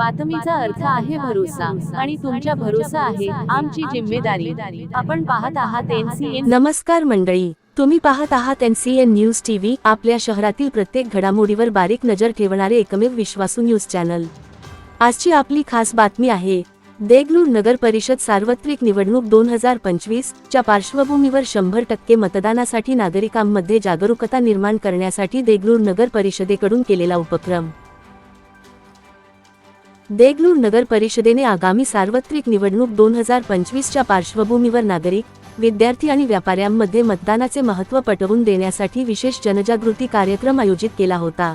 बातमीचा अर्थ आहे भरोसा आणि तुमच्या भरोसा आहे आमची जिम्मेदारी. आपण पाहत आहात एनसीएन. नमस्कार मंडळी तुम्ही पाहत आहात N C N news TV आपल्या शहरातील प्रत्येक घडामोडीवर बारीक नजर ठेवणारे एकमेव विश्वासू न्यूज चॅनल. आजची आपली खास बातमी आहे देगलूर नगर परिषद सार्वत्रिक निवडणूक दोन हजार पंचवीस च्या पार्श्वभूमीवर शंभर टक्के मतदानासाठी नागरिकांमध्ये जागरूकता निर्माण करण्यासाठी देगलूर नगर परिषदेकडून केलेला उपक्रम. देगलूर नगर परिषदेने आगामी सार्वत्रिक निवडणूक दोन हजार पंचवीसच्या पार्श्वभूमीवर नागरिक विद्यार्थी आणि व्यापाऱ्यांमध्ये मतदानाचे महत्त्व पटवून देण्यासाठी विशेष जनजागृती कार्यक्रम आयोजित केला होता.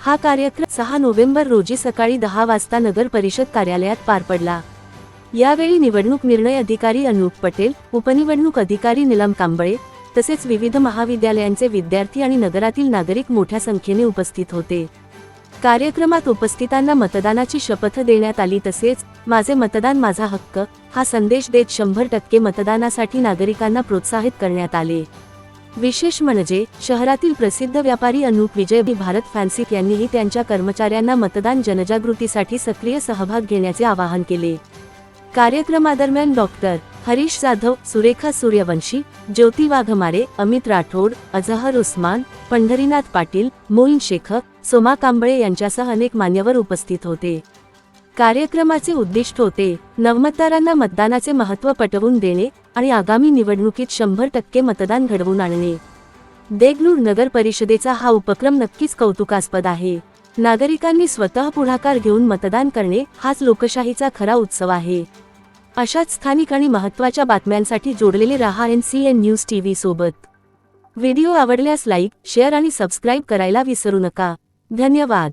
हा कार्यक्रम सहा नोव्हेंबर रोजी सकाळी दहा वाजता नगर परिषद कार्यालयात पार पडला. यावेळी निवडणूक निर्णय अधिकारी अनूप पटेल उपनिवडणूक अधिकारी निलम कांबळे तसेच विविध महाविद्यालयांचे विद्यार्थी आणि नगरातील नागरिक मोठ्या संख्येने उपस्थित होते. कार्यक्रमात उपस्थितांना मतदानाची शपथ देण्यात आली तसेच माझे मतदान माझा हक्क हा संदेश देत शंभर टक्के मतदानासाठी नागरिकांना प्रोत्साहित करण्यात आले. विशेष म्हणजे शहरातील प्रसिद्ध व्यापारी अनुप विजय भारत फॅन्सिक यांनीही त्यांच्या कर्मचाऱ्यांना मतदान जनजागृतीसाठी सक्रिय सहभाग घेण्याचे आवाहन केले. कार्यक्रमादरम्यान डॉक्टर हरीश जाधव सुरेखा सूर्यवंशी ज्योती वाघमारे अमित राठोड अजहर उस्मान पंढरीनाथ पाटील मोईन शेख सोमा कांबळे यांच्यासह अनेक मान्यवर उपस्थित होते. कार्यक्रमाचे उद्दिष्ट होते नवमतदारांना मतदानाचे महत्त्व पटवून देणे आणि आगामी निवडणुकीत शंभर टक्के मतदान घडवून आणणे. देगलूर नगर परिषदेचा हा उपक्रम नक्कीच कौतुकास्पद आहे. नागरिकांनी स्वतः पुढाकार घेऊन मतदान करणे हाच लोकशाहीचा खरा उत्सव आहे. अशाच स्थानिक आणि महत्त्वाच्या बातम्यांसाठी जोडलेले रहा N C N news TV सोबत. व्हिडिओ आवडल्यास लाईक शेअर आणि सबस्क्राईब करायला विसरू नका. धन्यवाद.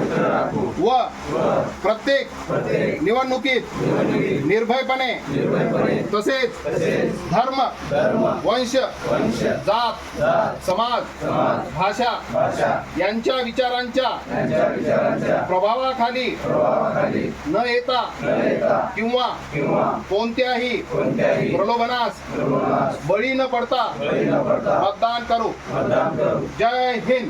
व प्रत्येक निवडणुकीत निर्भयपणे तसेच धर्म वंश जात समाज भाषा यांच्या विचारांच्या प्रभावाखाली न येता किंवा कोणत्याही प्रलोभनास बळी न पडता मतदान करू. जय हिंद.